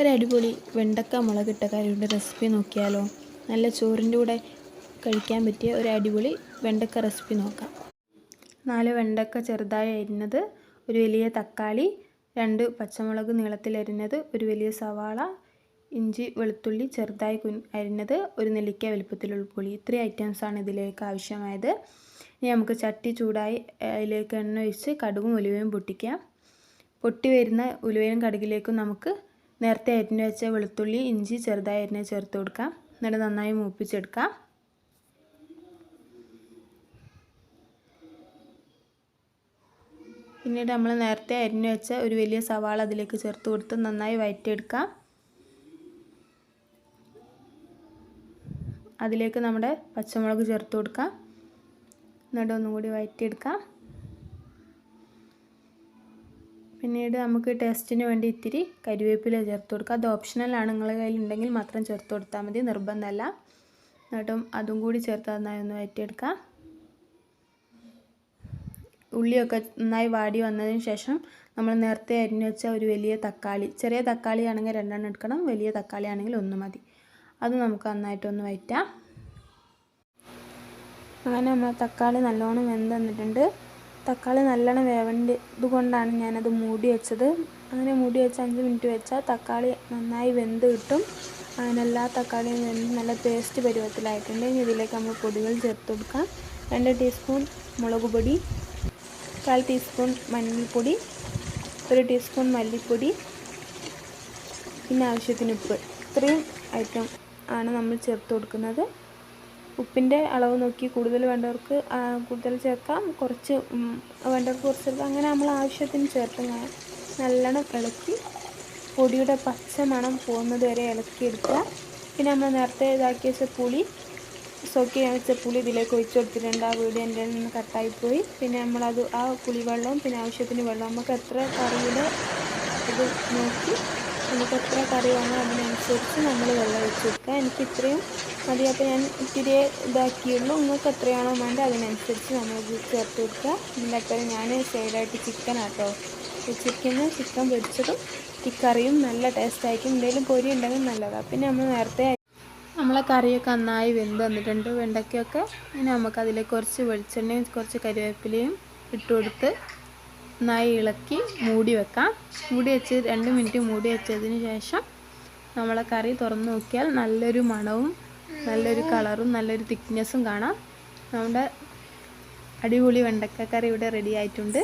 ഒരടിപൊളി വെണ്ടക്ക മുളകിട്ട കറിയുടെ റെസിപ്പി നോക്കിയാലോ? നല്ല ചോറിന്റെ കൂടെ കഴിക്കാൻ പറ്റിയ ഒരു അടിപൊളി വെണ്ടക്ക റെസിപ്പി നോക്കാം. നാല് വെണ്ടക്ക ചെറുതായി അരിഞ്ഞത് ഒരു വലിയ തക്കാളി രണ്ട് പച്ചമുളക് നീളത്തിൽ അരിഞ്ഞത് ഒരു വലിയ സവാള ഇഞ്ചി വെളുത്തുള്ളി ചെറുതായി കുൻ അരിഞ്ഞത് ഒരു നെല്ലിക്ക വലുപ്പത്തിലുള്ള പുളി. ഇത്രയും ഐറ്റംസാണ് ഇതിലേക്ക് ആവശ്യമായത്. ഇനി നമുക്ക് ചട്ടി ചൂടായി അതിലേക്ക് എണ്ണ ഒഴിച്ച് കടുകും ഉലുവയും പൊട്ടിക്കാം. പൊട്ടി വരുന്ന ഉലുവയും കടുകിലേക്കും നമുക്ക് നേരത്തെ അരിഞ്ഞു വെച്ച വെളുത്തുള്ളി ഇഞ്ചി ചെറുതായി അരിഞ്ഞ് ചേർത്ത് കൊടുക്കാം. എന്നിട്ട് നന്നായി മൂപ്പിച്ചെടുക്കാം. പിന്നീട് നമ്മൾ നേരത്തെ അരിഞ്ഞു വെച്ച ഒരു വലിയ സവാള അതിലേക്ക് ചേർത്ത് കൊടുത്ത് നന്നായി വയറ്റിയെടുക്കാം. അതിലേക്ക് നമ്മുടെ പച്ചമുളക് ചേർത്ത് കൊടുക്കാം. എന്നിട്ട് ഒന്നും കൂടി വഴറ്റിയെടുക്കാം പിന്നീട് നമുക്ക് ടേസ്റ്റിന് വേണ്ടി ഇത്തിരി കരിവേപ്പില ചേർത്ത് കൊടുക്കുക അത് ഓപ്ഷണലാണ് നിങ്ങളുടെ കയ്യിലുണ്ടെങ്കിൽ മാത്രം ചേർത്ത് കൊടുത്താൽ മതി. നിർബന്ധമല്ല. എന്നിട്ടും അതും കൂടി ചേർത്ത് നന്നായി ഒന്ന് വയറ്റിയെടുക്കാം ഉള്ളിയൊക്കെ നന്നായി വാടി വന്നതിന് ശേഷം നമ്മൾ നേരത്തെ അരിഞ്ഞു വെച്ച ഒരു വലിയ തക്കാളി ചെറിയ തക്കാളി ആണെങ്കിൽ രണ്ടെണ്ണം എടുക്കണം വലിയ തക്കാളി ആണെങ്കിൽ ഒന്ന് മതി. അത് നമുക്ക് നന്നായിട്ടൊന്ന് വയറ്റാം അങ്ങനെ നമ്മൾ തക്കാളി നല്ലോണം വെന്ത് വന്നിട്ടുണ്ട്. തക്കാളി നല്ലോണം വേവേണ്ടത് കൊണ്ടാണ് ഞാനത് മൂടി വെച്ചത്. അങ്ങനെ മൂടി വെച്ച് അഞ്ച് മിനിറ്റ് വെച്ചാൽ തക്കാളി നന്നായി വെന്ത് കിട്ടും. അങ്ങനെ എല്ലാ തക്കാളിയും വെന്ത് നല്ല പേസ്റ്റ് പരുവത്തിലായിട്ടുണ്ട്. ഇനി ഇതിലേക്ക് നമ്മൾ പൊടികൾ ചേർത്ത് കൊടുക്കാം. രണ്ട് ടീസ്പൂൺ മുളക് പൊടി കാൽ ടീസ്പൂൺ മഞ്ഞൾപ്പൊടി ഒരു ടീസ്പൂൺ മല്ലിപ്പൊടി പിന്നെ ആവശ്യത്തിന് ഉപ്പ്. ഇത്രയും ഐറ്റം ആണ് നമ്മൾ ചേർത്ത് കൊടുക്കുന്നത്. ഉപ്പിന്റെ അളവ് നോക്കി കൂടുതൽ വേണ്ടവർക്ക് കൂടുതൽ ചേർക്കാം. കുറച്ച് വേണ്ടവർക്ക് കുറച്ച് ചേർക്കാം. അങ്ങനെ നമ്മൾ ആവശ്യത്തിന് ചേർത്ത് നല്ലോണം ഇളക്കി പൊടിയുടെ പച്ച മണം പോകുന്നത് വരെ ഇളക്കി എടുക്കുക. പിന്നെ നമ്മൾ നേരത്തെ ഇതാക്കി വെച്ച പുളി സോക്ക് ചെയ്യാൻ വെച്ച പുളി ഇതിലേക്ക് ഒഴിച്ചു കൊടുത്തിട്ടുണ്ട്. ആ വീട് എന്റെ നിന്ന് കട്ടായിപ്പോയി പിന്നെ നമ്മളത് ആ പുളിവെള്ളവും പിന്നെ ആവശ്യത്തിന് വെള്ളവും നമുക്ക് എത്ര കറിയുടെ ഇത് നോക്കി നമുക്ക് എത്ര കറി വേണോ അതിനനുസരിച്ച് നമ്മൾ വെള്ളം ഒഴിച്ച് കൊടുക്കുക. എനിക്ക് ഇത്രയും മതി. അപ്പോൾ ഞാൻ ഇത്തിരി ഇതാക്കിയുള്ളൂ. നിങ്ങൾക്ക് എത്രയാണോ വേണ്ടത് അതിനനുസരിച്ച് നമ്മൾ ചേർത്ത് കൊടുക്കുക. ഇതിന്റെ ഞാൻ സൈഡായിട്ട് ചിക്കൻ ആട്ടോ ചിക്കന് ചിക്കൻ പൊരിച്ചതും ഈ കറിയും നല്ല ടേസ്റ്റ് ആയിരിക്കും. എന്തെങ്കിലും പൊരി ഉണ്ടെങ്കിൽ നല്ലതാണ് പിന്നെ നമ്മൾ നേരത്തെ നമ്മളെ കറിയൊക്കെ നന്നായി വെന്ത് വന്നിട്ടുണ്ട്. വെണ്ടയ്ക്കൊക്കെ. ഇനി നമുക്ക് അതിലേക്ക് കുറച്ച് വെളിച്ചെണ്ണയും കുറച്ച് കരിവേപ്പിലയും ഇട്ട് കൊടുത്ത് നന്നായി ഇളക്കി മൂടി വെക്കാം. മൂടി വെച്ച് രണ്ട് മിനിറ്റ് മൂടി വെച്ചതിന് ശേഷം നമ്മളെ കറി തുറന്ന് നോക്കിയാൽ നല്ലൊരു മണവും നല്ലൊരു കളറും നല്ലൊരു തിക്നെസ്സും കാണാം. നമ്മുടെ അടിപൊളി വെണ്ടക്ക കറി ഇവിടെ റെഡി ആയിട്ടുണ്ട്.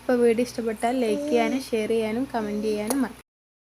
അപ്പോൾ വീഡിയോ ഇഷ്ടപ്പെട്ടാൽ ലൈക്ക് ചെയ്യാനും ഷെയർ ചെയ്യാനും കമന്റ് ചെയ്യാനും മറക്കും